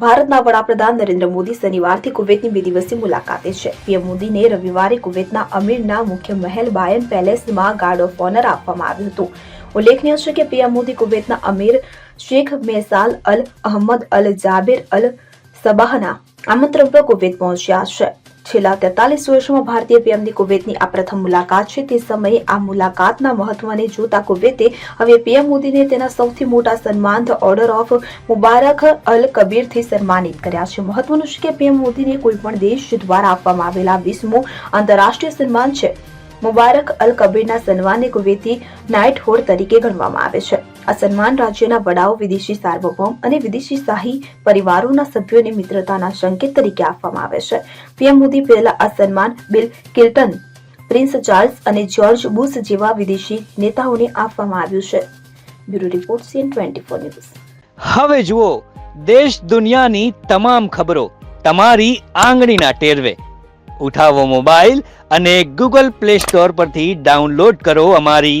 ભારતના વડાપ્રધાન નરેન્દ્ર મોદી શનિવારથી કુવૈતની બે દિવસની મુલાકાતે છે. પીએમ મોદીને રવિવારે કુવૈતના અમીરના મુખ્ય મહેલ બાયન પેલેસમાં ગાર્ડ ઓફ ઓનર આપવામાં આવ્યું હતું. ઉલ્લેખનીય છે કે પીએમ મોદી કુવૈતના અમીર Sheikh Meshal Al Ahmad Al Jaber Al સબાહના આમંત્રણ પર કુવૈત પહોંચ્યા છે. છેલ્લા તેતાલીસ વર્ષમાં ભારતીય પીએમની કુવૈતની આ પ્રથમ મુલાકાત છે. તે સમયે આ મુલાકાતના મહત્વને જોતા કુવૈતે હવે પીએમ મોદીને તેના સૌથી મોટા સન્માન, ધ ઓર્ડર ઓફ મુબારક અલ કબીરથી સન્માનિત કર્યા છે. મહત્વનું છે કે પીએમ મોદીને કોઈ પણ દેશ દ્વારા આપવામાં આવેલા વીસમું આંતરરાષ્ટ્રીય સન્માન છે. મુબારક અલ કબીરના સન્માનને કુવૈતી નાઇટ હોડ તરીકે ગણવામાં આવે છે. આ સન્માન રાજ્યના વડાઓ, વિદેશી સાર્વભૌમ અને વિદેશી શાહી પરિવારોના સભ્યોને મિત્રતાના સંકેત તરીકે આપવામાં આવે છે. પીએમ મોદી પહેલા આ સન્માન બિલ કિલ્ટન, પ્રિન્સ ચાર્લ્સ અને જ્યોર્જ બુશ જેવા વિદેશી નેતાઓને આપવામાં આવ્યું છે. Bureau report CN twenty four news. હવે જુઓ, દેશ દુનિયાની તમામ ખબરો તમારી આંગળીના ટેરવે. ઉઠાવો મોબાઈલ અને ગૂગલ પ્લે સ્ટોર પરથી ડાઉનલોડ કરો અમારી